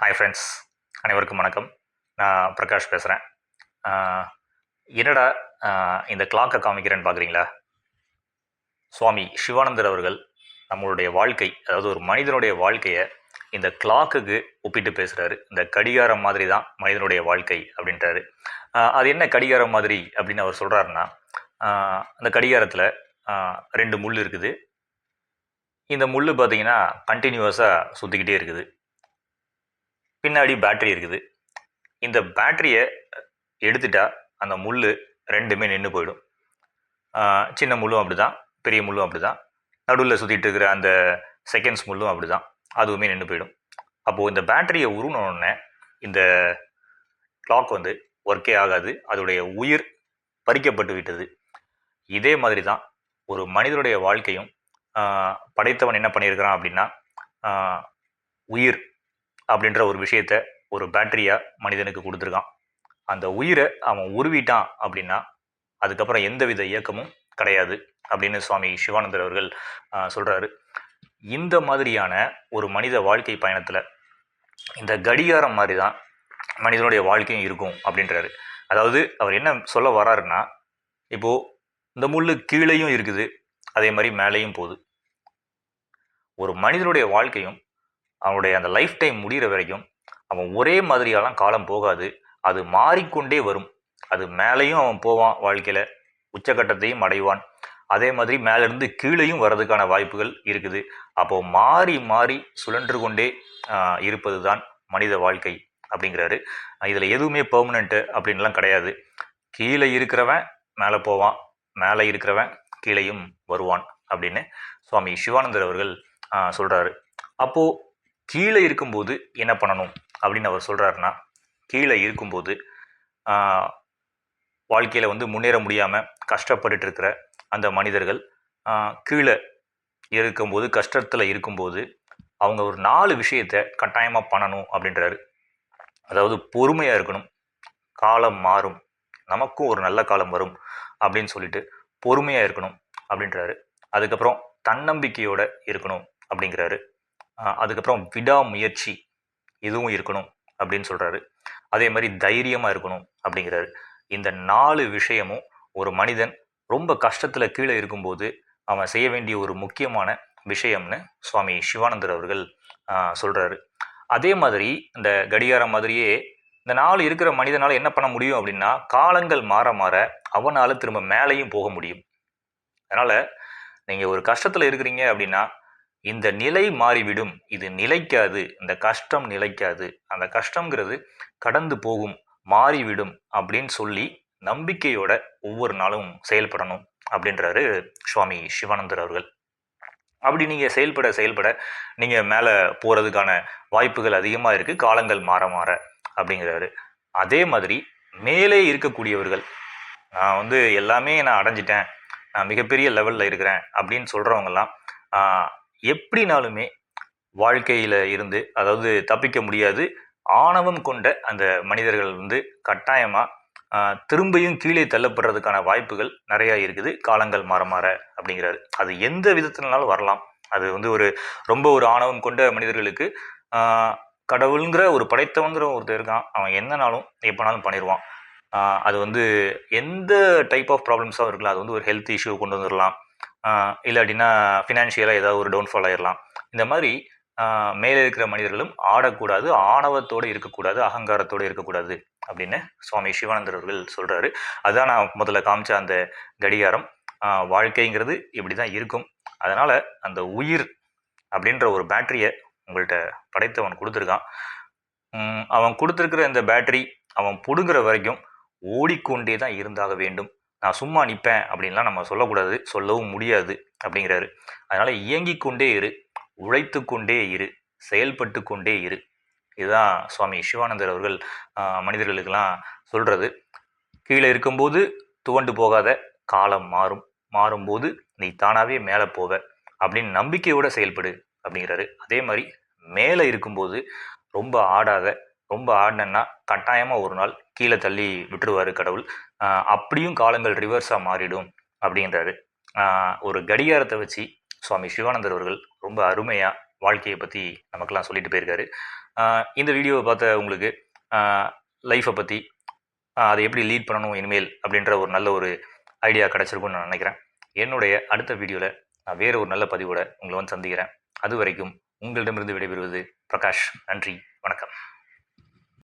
Hi friends அனைவருக்கும் வணக்கம். நான் பிரகாஷ் பேசுகிறேன் என்னடா இந்த கிளாக்கை காமிக்கிறேன்னு பார்க்குறீங்களா சுவாமி சிவானந்தர் அவர்கள் நம்மளுடைய வாழ்க்கை அதாவது ஒரு மனிதனுடைய வாழ்க்கையை இந்த கிளாக்குக்கு ஒப்பிட்டு பேசுகிறாரு இந்த கடிகாரம் மாதிரி தான் மனிதனுடைய வாழ்க்கை அப்படின்றாரு. அது என்ன கடிகாரம் மாதிரி அப்படின்னு அவர் சொல்கிறாருன்னா அந்த கடிகாரத்தில் ரெண்டு முள் இருக்குது. இந்த முள் பார்த்திங்கன்னா கண்டினியூவஸாக சுற்றிக்கிட்டே இருக்குது. பின்னாடி பேட்ரி இருக்குது. இந்த பேட்ரியை எடுத்துட்டா அந்த முள் ரெண்டுமே நின்று போயிடும். சின்ன முள்ளும் அப்படி தான் பெரிய முள்ளும் அப்படி தான் நடுவில் சுற்றிட்டு இருக்கிற அந்த செகண்ட்ஸ் முள்ளும் அப்படி தான் அதுவுமே நின்று போயிடும். அப்போது இந்த பேட்டரியை உருனோடனே இந்த கிளாக் வந்து ஒர்க்கே ஆகாது அதோடைய உயிர் பறிக்கப்பட்டு விட்டது. இதே மாதிரி தான் ஒரு மனிதனுடைய வாழ்க்கையும் படைத்தவன் என்ன பண்ணியிருக்கிறான் அப்படின்னா உயிர் அப்படின்ற ஒரு விஷயத்த ஒரு பேட்டரியாக மனிதனுக்கு கொடுத்துருக்கான். அந்த உயிரை அவன் உருவிட்டான் அப்படின்னா அதுக்கப்புறம் எந்தவித இயக்கமும் கிடையாது அப்படின்னு சுவாமி சிவானந்தர் அவர்கள் சொல்கிறாரு இந்த மாதிரியான ஒரு மனித வாழ்க்கை பயணத்தில் இந்த கடிகாரம் மாதிரி தான் மனிதனுடைய வாழ்க்கையும் இருக்கும் அப்படின்றாரு. அதாவது அவர் என்ன சொல்ல வராருன்னா இப்போது இந்த முள் கீழேயும் இருக்குது அதே மாதிரி மேலேயும் போகுது. ஒரு மனிதனுடைய வாழ்க்கையும் அவனுடைய அந்த லைஃப் டைம் முடிகிற வரைக்கும் அவன் ஒரே மாதிரியெல்லாம் காலம் போகாது. அது மாறிக்கொண்டே வரும். அது மேலேயும் அவன் போவான் வாழ்க்கையில் உச்சக்கட்டத்தையும் அடைவான். அதே மாதிரி மேலேருந்து கீழேயும் வர்றதுக்கான வாய்ப்புகள் இருக்குது. அப்போது மாறி மாறி சுழன்று கொண்டே இருப்பது தான் மனித வாழ்க்கை அப்படிங்கிறாரு. இதில் எதுவுமே பெர்மனண்ட்டு அப்படின்லாம் கிடையாது. கீழே இருக்கிறவன் மேலே போவான் மேலே இருக்கிறவன் கீழேயும் வருவான் அப்படின்னு சுவாமி சிவானந்தர் அவர்கள் சொல்கிறாரு அப்போது கீழே இருக்கும்போது என்ன பண்ணணும் அப்படின்னு அவர் சொல்கிறாருன்னா கீழே இருக்கும்போது வாழ்க்கையில் வந்து முன்னேற முடியாமல் கஷ்டப்பட்டுட்டு இருக்கிற அந்த மனிதர்கள் கீழே இருக்கும்போது கஷ்டத்தில் இருக்கும்போது அவங்க ஒரு நாலு விஷயத்தை கட்டாயமாக பண்ணணும் அப்படின்றாரு. அதாவது பொறுமையாக இருக்கணும். காலம் மாறும். நமக்கும் ஒரு நல்ல காலம் வரும் அப்படின்னு சொல்லிட்டு பொறுமையாக இருக்கணும் அப்படின்றாரு. அதுக்கப்புறம் தன்னம்பிக்கையோடு இருக்கணும் அப்படிங்கிறாரு. அதுக்கப்புறம் விடாமுயற்சி இதுவும் இருக்கணும் அப்படின்னு சொல்கிறாரு அதே மாதிரி தைரியமாக இருக்கணும் அப்படிங்கிறாரு. இந்த நாலு விஷயமும் ஒரு மனிதன் ரொம்ப கஷ்டத்தில் கீழே இருக்கும்போது அவன் செய்ய வேண்டிய ஒரு முக்கியமான விஷயம்னு சுவாமி சிவானந்தர் அவர்கள் சொல்கிறாரு அதே மாதிரி இந்த கடிகாரம் மாதிரியே இந்த நாலு இருக்கிற மனிதனால் என்ன பண்ண முடியும் அப்படின்னா காலங்கள் மாற மாற அவனால் திரும்ப மேலேயும் போக முடியும். அதனால் நீங்கள் ஒரு கஷ்டத்தில் இருக்கிறீங்க அப்படின்னா இந்த நிலை மாறிவிடும். இது நிலைக்காது. இந்த கஷ்டம் நிலைக்காது. அந்த கஷ்டங்கிறது கடந்து போகும் மாறிவிடும் அப்படின்னு சொல்லி நம்பிக்கையோட ஒவ்வொரு நாளும் செயல்படணும் அப்படின்றாரு சுவாமி சிவானந்தர் அவர்கள். அப்படி நீங்கள் செயல்பட செயல்பட நீங்கள் மேலே போகிறதுக்கான வாய்ப்புகள் அதிகமாக இருக்குது காலங்கள் மாற மாற அப்படிங்கிறாரு. அதே மாதிரி மேலே இருக்கக்கூடியவர்கள் நான் வந்து எல்லாமே நான் அடைஞ்சிட்டேன். நான் மிகப்பெரிய லெவலில் இருக்கிறேன் அப்படின்னு சொல்கிறவங்கெல்லாம் எப்படினாலுமே வாழ்க்கையில் இருந்து அதாவது தப்பிக்க முடியாது. ஆணவம் கொண்ட அந்த மனிதர்கள் வந்து கட்டாயமாக திரும்பியும் கீழே தள்ளப்படுறதுக்கான வாய்ப்புகள் நிறையா இருக்குது. காலங்கள் மாற மாற அப்படிங்கிறாரு. அது எந்த விதத்தினாலும் வரலாம். அது வந்து ஒரு ரொம்ப ஒரு ஆணவம் கொண்ட மனிதர்களுக்கு கடவுளுங்கிற ஒரு படைத்தவங்கிற ஒருத்தர் இருக்கான். அவன் என்னனாலும் எப்போனாலும் பண்ணிடுவான் அது வந்து எந்த டைப் ஆஃப் ப்ராப்ளம்ஸாகவும் இருக்கலாம். அது வந்து ஒரு ஹெல்த் இஷ்யூ கொண்டு வந்துடலாம் இல்லை அப்படின்னா ஃபினான்ஷியலாக ஏதாவது ஒரு டவுன்ஃபால் ஆயிடலாம் இந்த மாதிரி மேலே இருக்கிற மனிதர்களும் ஆடக்கூடாது ஆணவத்தோடு இருக்கக்கூடாது அகங்காரத்தோடு இருக்கக்கூடாது அப்படின்னு சுவாமி சிவானந்தர் அவர்கள் சொல்கிறாரு அதுதான் நான் முதல்ல காமிச்ச அந்த கடிகாரம். வாழ்க்கைங்கிறது இப்படி தான் இருக்கும். அதனால் அந்த உயிர் அப்படின்ற ஒரு பேட்டரியை உங்கள்கிட்ட படைத்தவன் கொடுத்துருக்கான். அவன் கொடுத்துருக்கிற இந்த பேட்டரி அவன் பிடுங்குற வரைக்கும் ஓடிக்கொண்டே தான் இருந்தாக வேண்டும். நான் சும்மா நிற்பேன் அப்படின்லாம் நம்ம சொல்லக்கூடாது. சொல்லவும் முடியாது அப்படிங்கிறாரு. அதனால் இயங்கிக் கொண்டே இரு உழைத்து கொண்டே இரு செயல்பட்டு கொண்டே இரு. இதுதான் சுவாமி சிவானந்தர் அவர்கள் மனிதர்களுக்கெல்லாம் சொல்கிறது கீழே இருக்கும்போது துவண்டு போகாத காலம் மாறும். மாறும்போது நீ தானாகவே மேலே போவ அப்படின்னு நம்பிக்கையோடு செயல்படு அப்படிங்கிறாரு. அதே மாதிரி மேலே இருக்கும்போது ரொம்ப ஆடாத ரொம்ப ஆடினேன்னா கட்டாயமாக ஒரு நாள் கீழே தள்ளி விட்டுருவார் கடவுள். அப்படியும் காலங்கள் ரிவர்ஸாக மாறிடும் அப்படின்றாரு. ஒரு கடிகாரத்தை வச்சு சுவாமி சிவானந்தர் அவர்கள் ரொம்ப அருமையாக வாழ்க்கையை பற்றி நமக்கெல்லாம் சொல்லிட்டு போயிருக்காரு. இந்த வீடியோவை பார்த்த உங்களுக்கு லைஃப்பை பற்றி அதை எப்படி லீட் பண்ணணும் இனிமேல் அப்படின்ற ஒரு நல்ல ஒரு ஐடியா கிடச்சிருக்கும்னு நான் நினைக்கிறேன். என்னுடைய அடுத்த வீடியோவில் நான் வேறு ஒரு நல்ல பதிவோட உங்களை வந்து சந்திக்கிறேன். அது வரைக்கும் உங்களிடமிருந்து விடைபெறுவது பிரகாஷ். நன்றி. வணக்கம்.